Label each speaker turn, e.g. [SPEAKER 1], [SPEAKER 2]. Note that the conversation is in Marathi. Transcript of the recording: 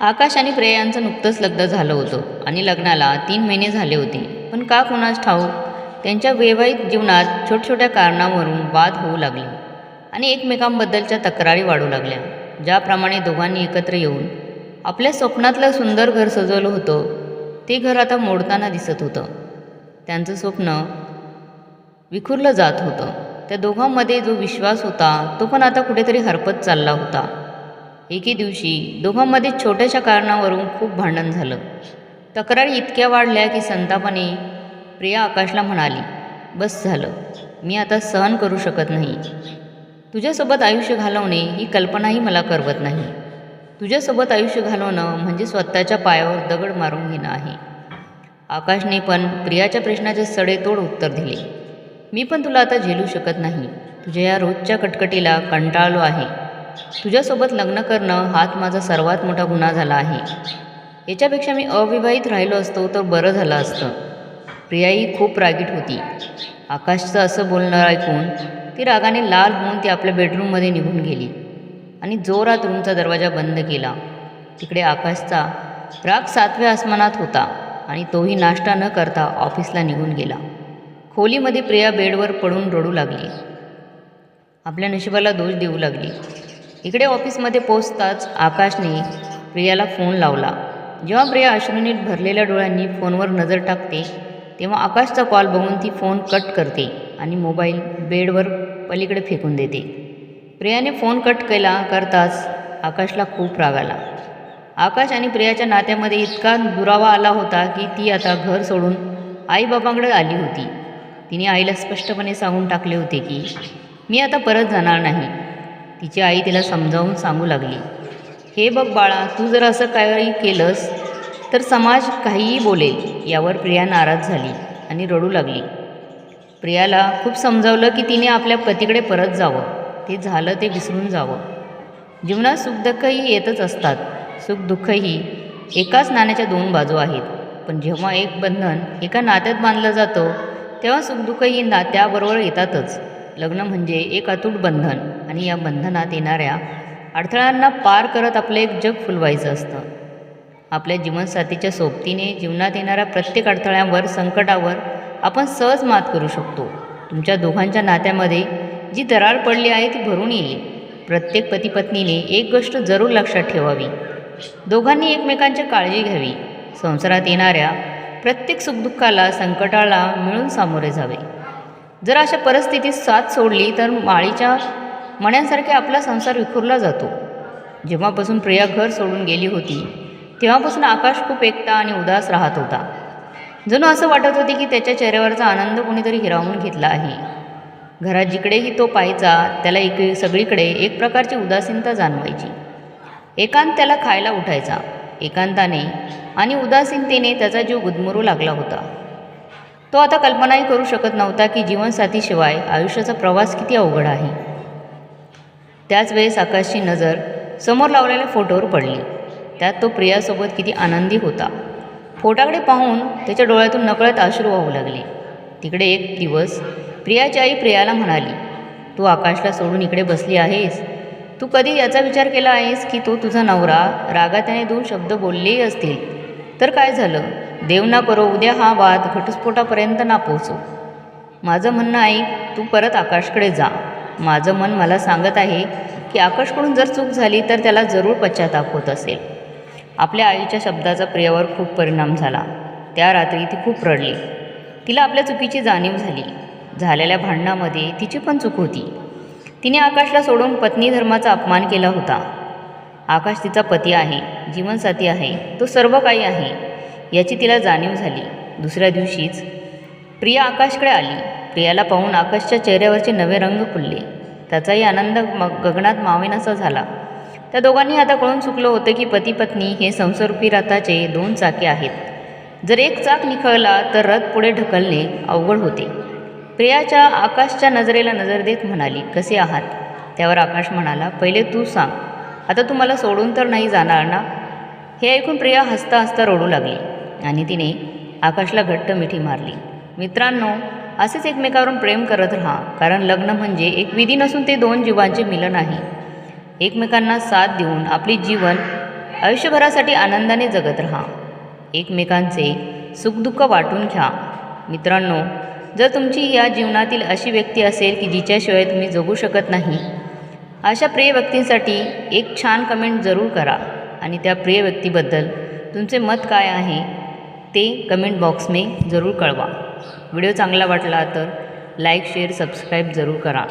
[SPEAKER 1] आकाश आणि प्रेयांचं नुकतंच लग्न झालं होतं आणि लग्नाला तीन महिने झाले होते. पण का कुणास ठाऊक? त्यांच्या वैवाहिक जीवनात छोट्या कारणावरून वाद होऊ लागले आणि एकमेकांबद्दलच्या तक्रारी वाढू लागल्या ज्याप्रमाणे दोघांनी एकत्र येऊन आपल्या स्वप्नातलं सुंदर घर सजवलं होतं. ते घर आता मोडताना दिसत होतं. त्यांचं स्वप्न विखुरलं जात होतं. त्या दोघांमध्ये जो विश्वास होता तो पण आता कुठेतरी हरपत चालला होता. एके दिवशी दोघांमध्ये छोट्याशा कारणावरून खूप भांडण झालं. तक्रारी इतक्या वाढल्या की संतापाने प्रिया आकाशला म्हणाली बस झालं. मी आता सहन करू शकत नाही. तुझ्यासोबत आयुष्य घालवणे ही कल्पनाही मला करवत नाही. तुझ्यासोबत आयुष्य घालवणं म्हणजे स्वतःच्या पायावर दगड मारून घेणं आहे. आकाशने पण प्रियाच्या प्रश्नाचे सडेतोड उत्तर दिले. मी पण तुला आता झेलू शकत नाही. तुझ्या या रोजच्या कटकटीला कंटाळलो आहे. तुझ्यासोबत लग्न करणं हाच माझा सर्वात मोठा गुन्हा झाला आहे. याच्यापेक्षा मी अविवाहित राहिलो असतो तर बरं झालं असतं. प्रियाही खूप रागीट होती. आकाशचं असं बोलणं ऐकून ती रागाने लाल होऊन ती आपल्या बेडरूममध्ये निघून गेली आणि जोरात रूमचा दरवाजा बंद केला. तिकडे आकाशचा राग सातव्या आसमानात होता आणि तोही नाश्ता न करता ऑफिसला निघून गेला. खोलीमध्ये प्रिया बेडवर पडून रडू लागली. आपल्या नशिबाला दोष देऊ लागली. इकडे ऑफिसमध्ये पोचताच आकाशने प्रियाला फोन लावला. जेव्हा प्रिया अश्रुनीत भरलेल्या डोळ्यांनी फोनवर नजर टाकते तेव्हा आकाशचा कॉल बघून ती फोन कट करते आणि मोबाईल बेडवर पलीकडे फेकून देते. प्रियाने फोन कट केला करताच आकाशला खूप राग आला. आकाश आणि प्रियाच्या नात्यामध्ये इतका दुरावा आला होता की ती आता घर सोडून आईबाबांकडे आली होती. तिने आईला स्पष्टपणे सांगून टाकले होते की मी आता परत जाणार नाही. तिची आई तिला समजावून सांगू लागली. हे बघ बाळा तू जर असं काही केलंस तर समाज काहीही बोलेल यावर प्रिया नाराज झाली आणि रडू लागली. प्रियाला खूप समजावलं की तिने आपल्या पतीकडे परत जावं. ते झालं ते विसरून जावं. जीवनात सुखदुःखही येतच असतात. सुखदुःखही एकाच नाण्याच्या दोन बाजू आहेत. पण जेव्हा एक बंधन एका नात्यात बांधलं जातं तेव्हा सुखदुःखही नात्याबरोबर येतातच. लग्न म्हणजे एक अतूट बंधन. आणि या बंधनात येणाऱ्या अडथळ्यांना पार करत आपलं एक जग फुलवायचं असतं. आपल्या जीवनसाथीच्या सोबतीने जीवनात येणाऱ्या प्रत्येक अडथळ्यांवर संकटावर आपण सहज मात करू शकतो. तुमच्या दोघांच्या नात्यामध्ये जी दरार पडली आहे ती भरून येईल. प्रत्येक पतीपत्नीने एक गोष्ट जरूर लक्षात ठेवावी. दोघांनी एकमेकांची काळजी घ्यावी. संसारात येणाऱ्या प्रत्येक सुखदुःखाला संकटाला मिळून सामोरे जावे. जर अशा परिस्थितीत साथ सोडली तर माळीच्या मण्यांसारखे आपला संसार विखुरला जातो. जेव्हापासून प्रिया घर सोडून गेली होती तेव्हापासून आकाश खूप एकटा आणि उदास राहत होता. जणू असं वाटत होते की त्याच्या चेहऱ्यावरचा आनंद कोणीतरी हिरावून घेतला आहे. घरात जिकडेही तो पाहायचा त्याला एक सगळीकडे एक प्रकारची उदासीनता जाणवायची. एकांत त्याला खायला उठायचा एकांताने आणि उदासीनतेने त्याचा जीव गुदमरू लागला होता. तो आता कल्पनाही करू शकत नव्हता की जीवनसाथीशिवाय आयुष्याचा प्रवास किती अवघड आहे. त्याच वेळेस आकाशची नजर समोर लावलेल्या फोटोवर पडली. त्यात तो प्रियासोबत किती आनंदी होता. फोटाकडे पाहून त्याच्या डोळ्यातून नकळत अश्रू वाहू लागले. तिकडे एक दिवस प्रियाची आई प्रियाला म्हणाली तू आकाशला सोडून इकडे बसली आहेस? तू कधी याचा विचार केला आहेस की तो तुझा नवरा रागात त्याने दोन शब्द बोललेही असतील? तर काय झालं? देव ना करो उद्या हा वाद घटस्फोटापर्यंत ना पोचो. माझं म्हणणं ऐक तू परत आकाशकडे जा. माझं मन मला सांगत आहे की आकाशकडून जर चूक झाली तर त्याला जरूर पश्चाताप होत असेल. आपल्या आईच्या शब्दाचा प्रियावर खूप परिणाम झाला. त्या रात्री ती खूप रडली. तिला आपल्या चुकीची जाणीव झाली. झालेल्या भांडणामध्ये तिची पण चूक होती. तिने आकाशला सोडून पत्नी धर्माचा अपमान केला होता. आकाश तिचा पती आहे जीवनसाथी आहे तो सर्व काही आहे याची तिला जाणीव झाली. दुसऱ्या दिवशीच प्रिया आकाशकडे आली. प्रियाला पाहून आकाशच्या चेहऱ्यावरचे नवे रंग फुलले. त्याचाही आनंद म गगनात मावेनासा झाला. त्या दोघांनी आता कळून चुकलं होतं की पती पत्नी हे संसारूपी रथाचे दोन चाके आहेत. जर एक चाक निखळला तर रथ पुढे ढकलणे अवघड होते. प्रियाच्या आकाशच्या नजरेला नजर देत म्हणाली कसे आहात? त्यावर आकाश म्हणाला पहिले तू सांग. आता तू मला सोडून तर नाही जाणार ना? हे ऐकून प्रिया हसता हसता रडू लागली आणि तिने आकाशला घट्ट मिठी मारली. मित्रांनो असेच एकमेकावरून प्रेम करत राहा कारण लग्न म्हणजे एक विधी नसून ते दोन जीवांचे मिलन आहे. एकमेकांना साथ देऊन आपली जीवन आयुष्यभरासाठी आनंदाने जगत राहा. एकमेकांचे सुखदुःख वाटून घ्या. मित्रांनो जर तुमची या जीवनातील अशी व्यक्ती असेल की जिच्याशिवाय तुम्ही जगू शकत नाही अशा प्रिय व्यक्तींसाठी एक छान कमेंट जरूर करा आणि त्या प्रिय व्यक्तीबद्दल तुमचे मत काय आहे ते कमेंट बॉक्स में ज़रूर कळवा. व्हिडिओ चांगला वाटला तर लाईक शेअर सबस्क्राईब जरूर करा.